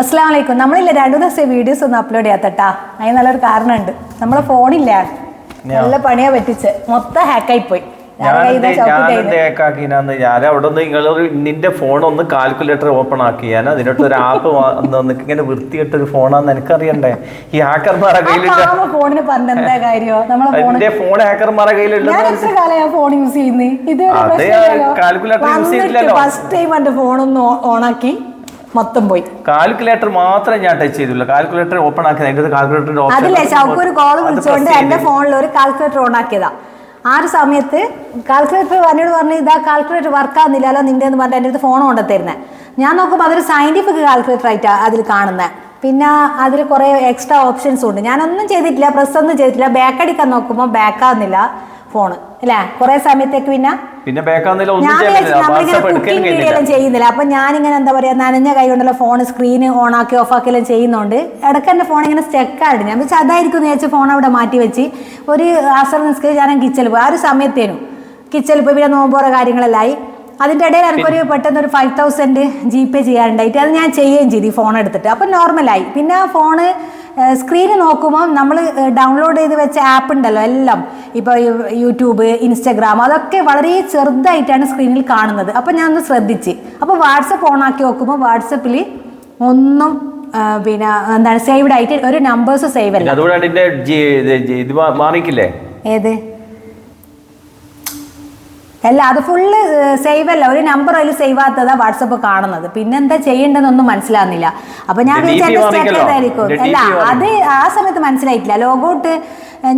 അസ്സാം വലൈക്കും നമ്മളില്ല രണ്ടു ദിവസം വീഡിയോസ് ഒന്നും അപ്ലോഡ് ചെയ്യാത്തട്ടാ. അതിന് നല്ലൊരു കാരണമുണ്ട്. നമ്മളെ ഫോണില്ല? നല്ല പണിയാ പറ്റിച്ച്. മൊത്തം ഹാക്കായി പോയി നിന്റെ ഫോൺ ഒന്ന് കാൽക്കുലേറ്റർ ഓപ്പൺ ആക്കി. ഞാൻ ഒരു ആപ്പ് നിനക്ക് ഇങ്ങനെ വൃത്തിയിട്ട് ഒരു ഫോണാന്ന് എനിക്കറിയണ്ടേ? ഈ ഹാക്കർമാരെ കയ്യിലുണ്ട് നമ്മളെ ഫോൺ ഹാക്കർമാരെ എത്ര ഫോൺ യൂസ് ചെയ്തിട്ടില്ലല്ലോ. ഫസ്റ്റ് ടൈം എന്റെ ഫോണൊന്ന് ഓണാക്കി. മൊത്തം പോയി. കാൽക്കുലേറ്റർ മാത്രമേ ഞാൻ ടച്ച് ചെയ്തില്ല കാൽക്കുലേറ്റർ ഓപ്പൺ ആക്കി അതിന്റെ കാൽക്കുലേറ്ററിന്റെ അതില്ലേ ചൗക്ക് ഒരു കോൾ വിളിച്ചുകൊണ്ട് എന്റെ ഫോണിൽ ഒരു കാൽക്കുലേറ്റർ ഓൺ ആക്കിയതാ. ആ ഒരു സമയത്ത് കാൽക്കുലേറ്റർ എന്നോട് പറഞ്ഞു ഇതാ കാൽക്കുലേറ്റർ വർക്ക് ആവുന്നില്ലല്ലോ നിന്റെ എന്ന് പറഞ്ഞിട്ട് എന്റെ അടുത്ത് ഫോൺ കൊണ്ടുത്തരുന്നത് ഞാൻ നോക്കുമ്പോൾ അതൊരു സയന്റിഫിക് കാൽക്കുലേറ്റർ ആയിട്ടാണ് അതിൽ കാണുന്നത് പിന്നെ അതിൽ കുറേ എക്സ്ട്രാ ഓപ്ഷൻസ് ഉണ്ട്. ഞാനൊന്നും ചെയ്തിട്ടില്ല പ്രസ് ഒന്നും ചെയ്തിട്ടില്ല. ബാക്ക് അടിക്കാൻ നോക്കുമ്പോൾ ബാക്ക് ആവുന്നില്ല. ഫോണ് അല്ലെ? കുറേ സമയത്തേക്ക് പിന്നെ പിന്നെ ഞാൻ വിചാരിച്ചു നമ്മളിങ്ങനെ കുക്കിംഗ് വീഡിയോ എല്ലാം ചെയ്യുന്നില്ല. അപ്പൊ ഞാനിങ്ങനെ എന്താ പറയാ നനഞ്ഞ കൈ കൊണ്ടുള്ള ഫോൺ സ്ക്രീൻ ഓൺ ആക്കി ഓഫ് ആക്കി എല്ലാം ചെയ്യുന്നുണ്ട് ഇടയ്ക്ക് എന്റെ ഫോൺ ഇങ്ങനെ സ്റ്റെക്കായിട്ട് ഞാൻ വെച്ചാൽ അതായിരിക്കും എന്ന് വിചാരിച്ച് ഫോൺ അവിടെ മാറ്റി വെച്ച് ഒരു അസർ നിസ്കരിച്ച് ഞാൻ കിച്ചണിൽ പോയി. ആ ഒരു സമയത്തേനും കിച്ചണിൽ പോയി പിന്നെ നോമ്പോറ കാര്യങ്ങളെല്ലാം അതിന്റെ അതിന്റെ ഇടയിൽ എനിക്കൊരു പെട്ടെന്ന് ഒരു ഫൈവ് തൗസൻഡ് ജി പേ ചെയ്യാനുണ്ടായിട്ട് അത് ഞാൻ ചെയ്യുകയും ചെയ്തു ഈ ഫോൺ എടുത്തിട്ട്. അപ്പം നോർമലായി പിന്നെ ആ ഫോണ് സ്ക്രീന് നോക്കുമ്പോൾ നമ്മൾ ഡൗൺലോഡ് ചെയ്ത് വെച്ച ആപ്പ് ഉണ്ടല്ലോ എല്ലാം. ഇപ്പോൾ യൂട്യൂബ് ഇൻസ്റ്റഗ്രാം അതൊക്കെ വളരെ ചെറുതായിട്ടാണ് സ്ക്രീനിൽ കാണുന്നത്. അപ്പോൾ ഞാൻ ഒന്ന് ശ്രദ്ധിച്ച്. അപ്പോൾ വാട്സപ്പ് ഓണാക്കി ആക്കി നോക്കുമ്പോൾ വാട്സപ്പിൽ ഒന്നും പിന്നെ എന്താണ് സേവ്ഡ് ആയിട്ട് ഒരു നമ്പേഴ്സ് സേവ് അല്ല. അതുകൊണ്ട് ഇത് മാറിക്കില്ലേ? ഏത്? അല്ല അത് ഫുള്ള് സേവ് അല്ല. ഒരു നമ്പർ അതിൽ സേവ് ആകാത്തതാ വാട്സപ്പ് കാണുന്നത്. പിന്നെ എന്താ ചെയ്യേണ്ടതെന്നൊന്നും മനസ്സിലാവുന്നില്ല. അപ്പൊ ഞാൻ ഇത് വിചാരിച്ചു DP സ്റ്റെപ്പ് മാറിക്കല്ലോ. ചെയ്തായിരിക്കും. ഇത് അല്ല അത് ആ സമയത്ത് മനസ്സിലായിട്ടില്ല. ലോഗോട്ട്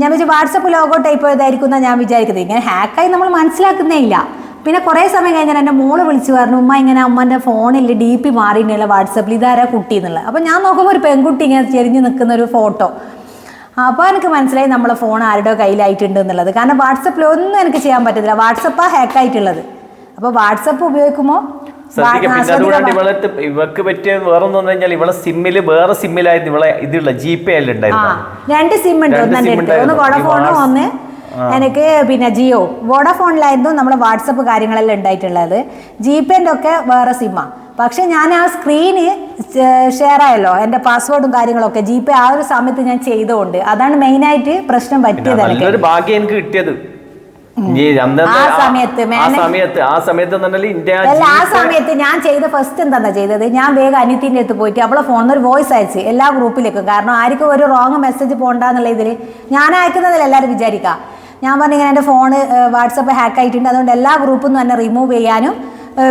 ഞാൻ വെച്ചാൽ വാട്സപ്പ് ലോഗോട്ട് ആയി പോയതായിരിക്കും എന്നാ ഞാൻ വിചാരിക്കുന്നത്. ഇങ്ങനെ ഹാക്കായി നമ്മൾ മനസ്സിലാക്കുന്നേ ഇല്ല. പിന്നെ കുറേ സമയം കഴിഞ്ഞാൽ എന്റെ മോൾ വിളിച്ചു പറഞ്ഞു ഉമ്മ ഇങ്ങനെ അമ്മന്റെ ഫോണിൽ ഡി പി മാറിയിട്ടുണ്ടല്ലോ വാട്സപ്പിൽ ഇതാരാ കുട്ടി എന്നുള്ളത് അപ്പോൾ ഞാൻ നോക്കുമ്പോൾ ഒരു പെൺകുട്ടി ഇങ്ങനെ ചെരിഞ്ഞ് നിൽക്കുന്ന ഒരു ഫോട്ടോ അപ്പോൾ എനിക്ക് മനസ്സിലായി നമ്മളെ ഫോൺ ആരുടെ കയ്യിലായിട്ടുണ്ട് എന്നുള്ളത്. കാരണം വാട്സപ്പിൽ ഒന്നും എനിക്ക് ചെയ്യാൻ പറ്റത്തില്ല. വാട്സപ്പാണ് ഹാക്കായിട്ടുള്ളത് അപ്പോൾ വാട്സപ്പ് ഉപയോഗിക്കുമോ? ഇവക്ക് പറ്റിയ വേറെ കഴിഞ്ഞാൽ ഇവളെ സിമ്മിൽ വേറെ സിമ്മിലായിരുന്നു ഇവളെ ഇതിലുള്ള ജി പേ അല്ല അല്ലുണ്ടായിരുന്നു രണ്ട് സിം ഉണ്ട് ഒന്ന് വോഡഫോണും ഒന്ന് എനിക്ക് പിന്നെ ജിയോ വോഡഫോണിലായിരുന്നു നമ്മുടെ വാട്സപ്പ് കാര്യങ്ങളെല്ലാം ഉണ്ടായിട്ടുള്ളത്. ജി പേന്റെ ഒക്കെ വേറെ സിമ്മാണ് പക്ഷെ ഞാൻ ആ സ്ക്രീന് ഷെയർ ആയല്ലോ എന്റെ പാസ്വേഡും കാര്യങ്ങളൊക്കെ. ജി പേ ആ ഒരു സമയത്ത് ഞാൻ ചെയ്തുകൊണ്ട് അതാണ് മെയിൻ ആയിട്ട് പ്രശ്നം പറ്റിയത് നല്ലൊരു ഭാഗ്യം എനിക്ക് കിട്ടിയത്. സമയത്ത് ഞാൻ ചെയ്ത ഫസ്റ്റ് എന്താ ചെയ്തത്? ഞാൻ വേഗം അനിയത്തിന്റെ അടുത്ത് പോയിട്ട് അവളെ ഫോണിൽ ഒരു വോയിസ് അയച്ച് എല്ലാ ഗ്രൂപ്പിലേക്കും കാരണം ആർക്കും ഒരു റോങ് മെസ്സേജ് പോകണ്ടെന്നുള്ള ഇതിൽ ഞാൻ അയക്കുന്നതിൽ എല്ലാവരും വിചാരിക്കുക ഞാൻ പറഞ്ഞിങ്ങനെ എന്റെ എന്റെ ഫോണ് വാട്സപ്പ് ഹാക്ക് ആയിട്ടുണ്ട്. അതുകൊണ്ട് എല്ലാ ഗ്രൂപ്പിൽ നിന്ന് തന്നെ റിമൂവ് ചെയ്യാനും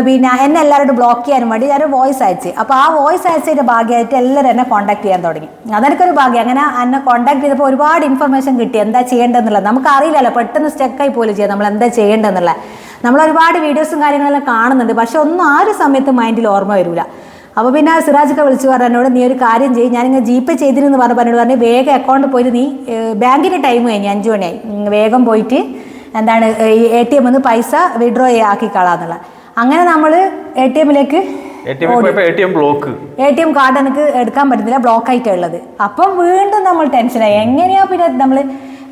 പിന്നെ എന്നെ എല്ലാവരോടും ബ്ലോക്ക് ചെയ്യാനും വേണ്ടി ഞാൻ വോയിസ് അയച്ച്. അപ്പോൾ ആ വോയിസ് അയച്ചതിന്റെ ഭാഗ്യമായിട്ട് എല്ലാവരും എന്നെ കോൺടാക്ട് ചെയ്യാൻ തുടങ്ങി. അതെനിക്കൊരു ഭാഗ്യം. അങ്ങനെ എന്നെ കോൺടാക്ട് ചെയ്തപ്പോൾ ഒരുപാട് ഇൻഫർമേഷൻ കിട്ടി. എന്താ ചെയ്യേണ്ടതെന്നുള്ളത്. നമുക്ക് അറിയില്ലല്ലോ പെട്ടെന്ന് സ്റ്റെക്കായി പോലും ചെയ്യാം നമ്മൾ എന്താ ചെയ്യേണ്ടതെന്നുള്ളത്. നമ്മൾ ഒരുപാട് വീഡിയോസും കാര്യങ്ങളെല്ലാം കാണുന്നുണ്ട്. പക്ഷെ ഒന്നും ആ ഒരു സമയത്ത് മൈൻഡിൽ ഓർമ്മ വരില്ല അപ്പോൾ പിന്നെ സിറാജൊക്കെ വിളിച്ചു പറഞ്ഞു എന്നോട് നീ ഒരു കാര്യം ചെയ്യും. ഞാനിങ്ങനെ ജി പേ ചെയ്തിരുന്നു പറഞ്ഞു പറഞ്ഞു പറഞ്ഞു വേഗം അക്കൗണ്ട് പോയിട്ട് നീ ബാങ്കിന്റെ ടൈം കഴിഞ്ഞു അഞ്ച് മണിയായി. വേഗം പോയിട്ട് എന്താണ് ഈ എ ടി എമ്മിൽ നിന്ന് പൈസ വിഡ്രോ ആക്കി കളാന്നുള്ള അങ്ങനെ നമ്മൾ A T എമ്മിലേക്ക് A T M block A T M card എനിക്ക് എടുക്കാൻ പറ്റുന്നില്ല ബ്ലോക്ക് ആയിട്ടുള്ളത് അപ്പം വീണ്ടും നമ്മൾ ടെൻഷനായി എങ്ങനെയാ പിന്നെ നമ്മൾ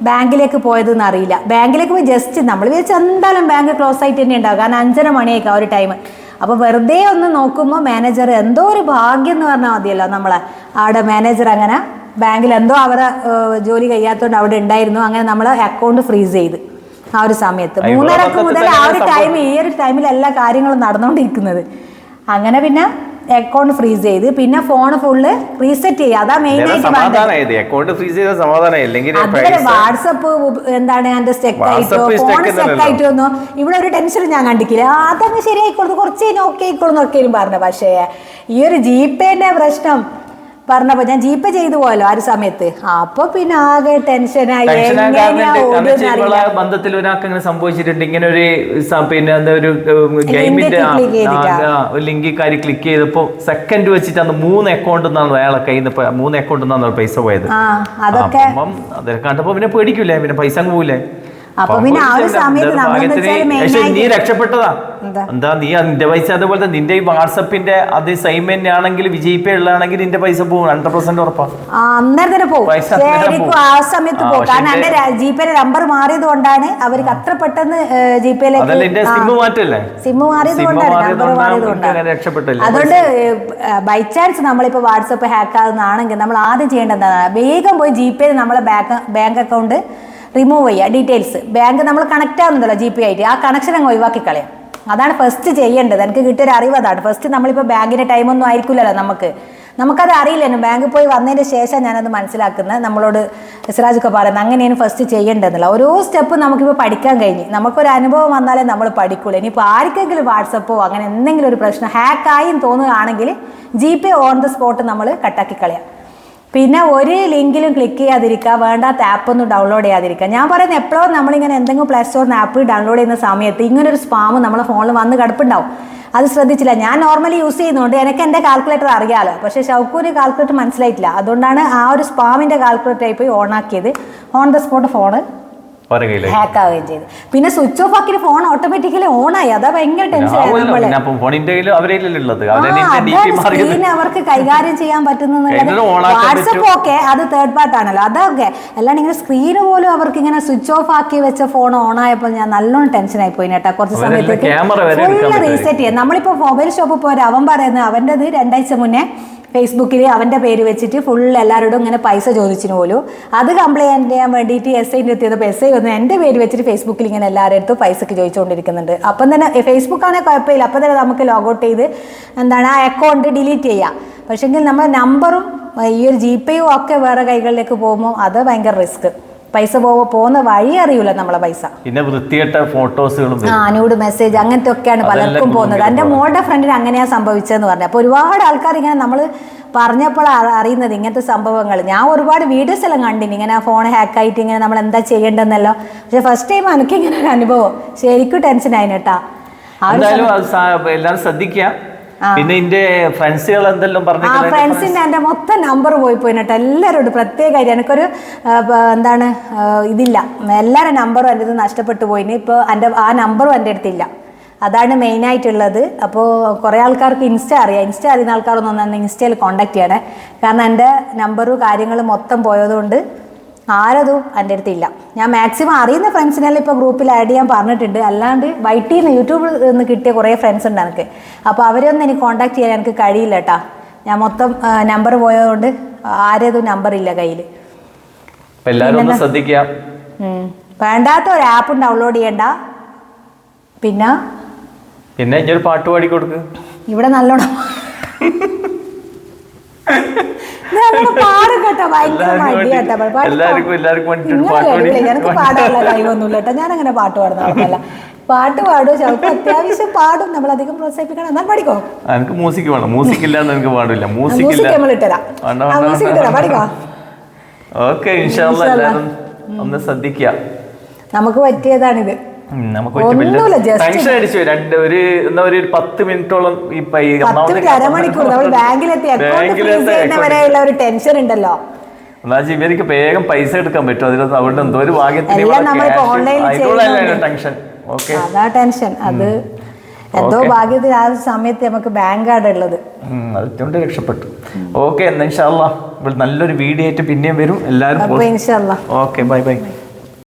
ബാങ്കിലേക്ക് പോയതെന്ന് അറിയില്ല. ബാങ്കിലേക്ക് പോയി ജസ്റ്റ് നമ്മൾ വിചാരിച്ച എന്തായാലും ബാങ്ക് ക്ലോസ് ആയിട്ട് തന്നെ ഉണ്ടാവും. കാരണം അഞ്ചര മണിയൊക്കെ ആ ഒരു ടൈം അപ്പോൾ വെറുതെ ഒന്ന് നോക്കുമ്പോൾ മാനേജർ എന്തോ ഒരു ഭാഗ്യം എന്ന് പറഞ്ഞാൽ മതിയല്ലോ നമ്മളെ. അവിടെ മാനേജർ അങ്ങനെ ബാങ്കിൽ എന്തോ അവരെ ജോലി കഴിയാത്തതുകൊണ്ട് അവിടെ ഉണ്ടായിരുന്നു. അങ്ങനെ നമ്മളെ അക്കൗണ്ട് ഫ്രീസ് ചെയ്ത്. ആ ഒരു സമയത്ത്. മൂന്നരക്ക് മുതൽ ആ ഒരു ടൈം ഈ ഒരു ടൈമിൽ എല്ലാ കാര്യങ്ങളും നടന്നുകൊണ്ടിരിക്കുന്നത്. അങ്ങനെ പിന്നെ അക്കൗണ്ട് ഫ്രീസ് ചെയ്ത്. പിന്നെ ഫോൺ ഫുള്ള് റീസെറ്റ് ചെയ്യുക അതാ മെയിൻ ആയിട്ട് അക്കൗണ്ട് ഫ്രീസ് ചെയ്ത വാട്സപ്പ് എന്താണ് എന്റെ സ്റ്റെക്ക് ആയിട്ടോ? ഫോൺ സ്റ്റെക്ക് ആയിട്ടോ ഒന്നും ഇവിടെ ഒരു ടെൻഷൻ ഞാൻ കണ്ടിക്കില്ല അതങ്ങ് ശരിയായിക്കോളൂ കുറച്ച് കഴിഞ്ഞാൽ ഓക്കെ ആയിക്കോളും എന്നൊക്കെ പറഞ്ഞു. പക്ഷേ ഈ ഒരു ജി പേന്റെ പ്രശ്നം പറഞ്ഞപ്പോ ഞാൻ ജീപ്പ് ചെയ്തു പോലോ ആ ഒരു സമയത്ത്. അപ്പൊ പിന്നെ ആകെ ടെൻഷനായി ബന്ധത്തിൽ ഒരാൾക്ക് ഇങ്ങനെ സംഭവിച്ചിട്ടുണ്ട്. ഇങ്ങനെ ഒരു പിന്നെ എന്താ ഒരു ഗെയിമിന്റെ കാര്യം ക്ലിക്ക് ചെയ്തപ്പോ സെക്കൻഡ് വെച്ചിട്ട് അന്ന് മൂന്ന് അക്കൗണ്ട് നിന്നാണ് അയാളെ കയ്യിൽ നിന്ന് മൂന്ന് അക്കൗണ്ട് നിന്നാണ് പൈസ പോയത്. അതൊക്കെ അപ്പം അതൊക്കെ കണ്ടപ്പോ പിന്നെ പേടിക്കൂലേ പിന്നെ പൈസ അങ്ങ് പോവില്ലേ? അപ്പൊ പിന്നെ ആ ഒരു സമയത്ത് നമ്മൾ നീ രക്ഷപ്പെട്ടതാ. എന്താ? നീ നിന്റെ പൈസ അതുപോലെ നിന്റെ ഈ വാട്സപ്പിന്റെ അത് സെയിം തന്നെ ആണെങ്കിൽ വിജയ് പേ ഉള്ളതാണെങ്കിൽ നിന്റെ പൈസ പോകും ഹൺഡ്രഡ് പെർസെന്റ് ഉറപ്പാണ് അന്നേരം തന്നെ പോകും. ശരിക്കും ആ സമയത്ത് പോകും. കാരണം എന്റെ നമ്പർ മാറിയത് കൊണ്ടാണ് അവർക്ക് അത്ര പെട്ടെന്ന് ജി അതല്ല നിന്റെ സിം മാറ്റല്ലേ? സിം മാറിയത് കൊണ്ടാണ് നമ്പർ മാറിയത് കൊണ്ടാണ്. രക്ഷപ്പെട്ടില്ല. അതുകൊണ്ട് ബൈ ചാൻസ് നമ്മളിപ്പോ വാട്സപ്പ് ഹാക്ക് ആകുന്നതാണെങ്കിൽ നമ്മൾ ആദ്യം ചെയ്യേണ്ടതാണ് എന്താണ് വേഗം പോയി ജി പേയിൽ നമ്മളെ ബാങ്ക് ബാങ്ക് അക്കൗണ്ട് റിമൂവ് ചെയ്യുക ഡീറ്റെയിൽസ് ബാങ്ക് നമ്മൾ കണക്ട് ആവുന്നുണ്ടല്ലോ ജി പി ആയിട്ട്. ആ കണക്ഷൻ അങ്ങ് ഒഴിവാക്കി കളയാം. അതാണ് ഫസ്റ്റ് ചെയ്യേണ്ടത്. എനിക്ക് കിട്ടിയൊരു അറിവ് അതാണ്. ഫസ്റ്റ് നമ്മളിപ്പോൾ ബാങ്കിന്റെ ടൈമൊന്നും ആയിരിക്കില്ലല്ലോ നമുക്ക്. നമുക്കത് അറിയില്ലല്ലോ ബാങ്കിൽ പോയി വന്നതിന് ശേഷം ഞാനത് മനസ്സിലാക്കുന്നത് നമ്മളോട് സിറാജൊക്കെ പറയുന്നത് അങ്ങനെയാണ് ഫസ്റ്റ് ചെയ്യേണ്ടതെന്നില്ല ഓരോ സ്റ്റെപ്പ് നമുക്കിപ്പോൾ പഠിക്കാൻ കഴിഞ്ഞു. നമുക്കൊരു അനുഭവം വന്നാലേ നമ്മൾ പഠിക്കുള്ളൂ. ഇനിയിപ്പോൾ ആർക്കെങ്കിലും വാട്സപ്പോ അങ്ങനെ എന്തെങ്കിലും ഒരു പ്രശ്നം ഹാക്കായി തോന്നുകയാണെങ്കിൽ G Pay on the spot നമ്മൾ കട്ടാക്കി കളയാം. പിന്നെ ഒരു ലിങ്കിലും ക്ലിക്ക് ചെയ്യാതിരിക്കുക വേണ്ടാത്ത ആപ്പ് ഒന്നും ഡൗൺലോഡ് ചെയ്യാതിരിക്കുക. ഞാൻ പറയുന്നത് എപ്പോഴും നമ്മളിങ്ങനെ എന്തെങ്കിലും പ്ലേ സ്റ്റോറിന് ആപ്പ് ഡൗൺലോഡ് ചെയ്യുന്ന സമയത്ത് ഇങ്ങനെ ഒരു സ്പാം നമ്മളെ ഫോണിൽ വന്ന് കിടപ്പുണ്ടാവും. അത് ശ്രദ്ധിച്ചില്ല. ഞാൻ നോർമലി യൂസ് ചെയ്യുന്നതുകൊണ്ട് എനിക്ക് എന്റെ കാൽക്കുലേറ്റർ അറിയാമല്ലോ പക്ഷേ ഷൗക്കൂര് കാൽക്കുലേറ്റർ മനസ്സിലായിട്ടില്ല. അതുകൊണ്ടാണ് ആ ഒരു സ്പാമിന്റെ കാൽക്കുലേറ്റർ ആയി പോയി ഓൺ ആക്കിയത്. On the spot phone hack ആവുകയും ചെയ്തു. പിന്നെ സ്വിച്ച് ഓഫ് ആക്കിയ ഫോൺ ഓട്ടോമാറ്റിക്കലി ഓൺ ആയി. അതാ ഭയങ്കര ടെൻഷൻ സ്ക്രീൻ അവർക്ക് കൈകാര്യം ചെയ്യാൻ പറ്റുന്നത് വാട്സപ്പ് ഓക്കെ അത് തേർഡ് പാർട്ട് ആണല്ലോ. അതൊക്കെ. അല്ലാണ്ട് ഇങ്ങനെ സ്ക്രീൻ പോലും അവർക്ക് ഇങ്ങനെ സ്വിച്ച് ഓഫ് ആക്കി വെച്ച ഫോൺ ഓൺ ആയപ്പോൾ ഞാൻ നല്ലോണം ടെൻഷൻ ആയി പോയി കേട്ടോ. കുറച്ച് സമയത്തേക്ക് ഫുള്ള് റീസെറ്റ് ചെയ്യാം. നമ്മളിപ്പോൾ മൊബൈൽ ഷോപ്പിൽ പോയാൽ അവൻ പറയുന്നത് അവന്റെത് രണ്ടാഴ്ച മുന്നേ ഫേസ്ബുക്കിൽ അവന്റെ പേര് വെച്ചിട്ട് ഫുൾ എല്ലാവരോടും ഇങ്ങനെ പൈസ ചോദിച്ചിന് പോലും. അത് കംപ്ലൈന്റ് ചെയ്യാൻ വേണ്ടിയിട്ട് എസ് ഐന്റെ എത്തിയപ്പോൾ എസ് ഐ വന്ന് എന്റെ പേര് വെച്ചിട്ട് ഫേസ്ബുക്കിൽ ഇങ്ങനെ എല്ലാവരുടെ അടുത്തും പൈസക്ക് ചോദിച്ചുകൊണ്ടിരിക്കുന്നുണ്ട് അപ്പം തന്നെ ഫേസ്ബുക്ക് ആണെങ്കിൽ കുഴപ്പമില്ല. അപ്പം തന്നെ നമുക്ക് ലോഗൗട്ട് ചെയ്ത് എന്താണ് ആ അക്കൗണ്ട് ഡിലീറ്റ് ചെയ്യാം. പക്ഷേങ്കിൽ നമ്മുടെ നമ്പറും ഈ ഒരു ജി പേയും ഒക്കെ വേറെ കൈകളിലേക്ക് പോകുമ്പോൾ അത് ഭയങ്കര റിസ്ക് പൈസ പോവോ പോകുന്ന വഴി അറിയൂല നമ്മളെ പൈസ. പിന്നെ വൃത്തികെട്ട ഫോട്ടോസുകളും ആനോട് മെസ്സേജ് അങ്ങനത്തെ ഒക്കെയാണ് പലർക്കും പോകുന്നത്. എന്റെ എന്റെ മോളുടെ ഫ്രണ്ടിന് അങ്ങനെയാ സംഭവിച്ചതെന്ന് പറഞ്ഞു. അപ്പോൾ ഒരുപാട് ആൾക്കാർ ഇങ്ങനെ നമ്മൾ പറഞ്ഞപ്പോൾ അറിയുന്നത് ഇങ്ങനത്തെ സംഭവങ്ങൾ. ഞാൻ ഒരുപാട് വീഡിയോസ് എല്ലാം കണ്ടിന്. ഇങ്ങനെ ഫോൺ ഹാക്കായിട്ട് ഇങ്ങനെ നമ്മൾ എന്താ ചെയ്യേണ്ടതെന്നല്ലോ. പക്ഷെ ഫസ്റ്റ് ടൈം എനിക്ക് ഇങ്ങനെ ഒരു അനുഭവം. ശരിക്കും ടെൻഷൻ ആയിന് കേട്ടാ. ആ ഒരു എന്തായാലും എല്ലാവരും ശ്രദ്ധിക്കുക. പിന്നെ എന്റെ ഫ്രണ്ട്സുകൾ എന്തെല്ലാം ആ പറഞ്ഞു ഫ്രണ്ട്സിന്റെ എന്റെ മൊത്തം നമ്പർ പോയി പോയി കേട്ടോ. എല്ലാവരോടും പ്രത്യേകമായിട്ട് എനിക്കൊരു എന്താണ് ഇതില്ല. എല്ലാവരുടെ നമ്പറും എന്റെ ഇത് നഷ്ടപ്പെട്ടു പോയിന് ഇപ്പോൾ എന്റെ ആ നമ്പറും എന്റെ അടുത്തില്ല. അതാണ് മെയിൻ ആയിട്ടുള്ളത്. അപ്പോൾ കുറേ ആൾക്കാർക്ക് ഇൻസ്റ്റ അറിയാം. ഇൻസ്റ്റ അറിയുന്ന ആൾക്കാരൊന്നും ഒന്നും ഇൻസ്റ്റയിൽ കോൺടാക്ട് ചെയ്യണേ. കാരണം എന്റെ നമ്പറും കാര്യങ്ങളും മൊത്തം പോയതുകൊണ്ട് ആരതും എന്റെ അടുത്തില്ല ഞാൻ മാക്സിമം അറിയുന്ന ഫ്രണ്ട്സിനെല്ലാം ഇപ്പോൾ ഗ്രൂപ്പിൽ ആഡ് ചെയ്യാൻ പറഞ്ഞിട്ടുണ്ട്. അല്ലാണ്ട് വൈറ്റിൽ നിന്ന് യൂട്യൂബിൽ നിന്ന് കിട്ടിയ കുറേ ഫ്രണ്ട്സ് ഉണ്ട് എനിക്ക്. അപ്പോൾ അവരൊന്നും എനിക്ക് കോൺടാക്ട് ചെയ്യാൻ എനിക്ക് കഴിയില്ല കേട്ടാ ഞാൻ മൊത്തം നമ്പർ പോയതുകൊണ്ട് ആരേതും നമ്പർ ഇല്ല കയ്യിൽ. വേണ്ടാത്ത ഒരു ആപ്പ് ഡൗൺലോഡ് ചെയ്യണ്ട. പിന്നെ? പിന്നെ ഒരു പാട്ട് പാടി കൊടുക്ക്. ഇവിടെ നല്ലോണം എനിക്ക് പാടാനുള്ള കഴിവൊന്നുമില്ല കേട്ടോ. ഞാൻ അങ്ങനെ പാട്ട് പാടുന്ന ആളല്ല പാട്ട് പാടും. ചവിട്ട് അത്യാവശ്യം പാടും. നമ്മൾ അധികം പ്രോത്സാഹിപ്പിക്കണം. എന്നാൽ പഠിക്കോ? എനിക്ക് മ്യൂസിക് വേണം. മ്യൂസിക് ഇല്ലാന്ന് എനിക്ക് പാടില്ല. മ്യൂസിക് നമ്മൾ മ്യൂസിക് പഠിക്കോ? ഓക്കെ ഒന്ന് ശ്രദ്ധിക്കുക നമുക്ക് പറ്റിയതാണിത്. ഒരു പത്ത് മിനിറ്റോളം അരമണിക്കൂർ. നമ്മൾ ബാങ്കിലെത്തി. അക്കൗണ്ട് ഫ്രീസ് ബാങ്കിലെത്തി ചെയ്യുന്നവരെയുള്ള ഒരു ടെൻഷൻ ഉണ്ടല്ലോ. ഇവർക്ക് വേഗം പൈസ എടുക്കാൻ പറ്റും. അതിൽ എന്തോ ഒരു ഭാഗ്യത്തിന്. ടെൻഷൻ അതാ ടെൻഷൻ അത് എന്തോ Okay. ഭാഗ്യത്തിന് ആ സമയത്ത് നമുക്ക് ബാങ്ക് കാർഡ് ഉള്ളത്. അതുകൊണ്ട് രക്ഷപ്പെട്ടു. ഓക്കെ എന്നാ ഇൻഷാല്ലാ ഇവിടെ നല്ലൊരു വീഡിയോ ആയിട്ട് പിന്നെയും വരും. എല്ലാവരും ഓക്കെ ബൈ ബൈ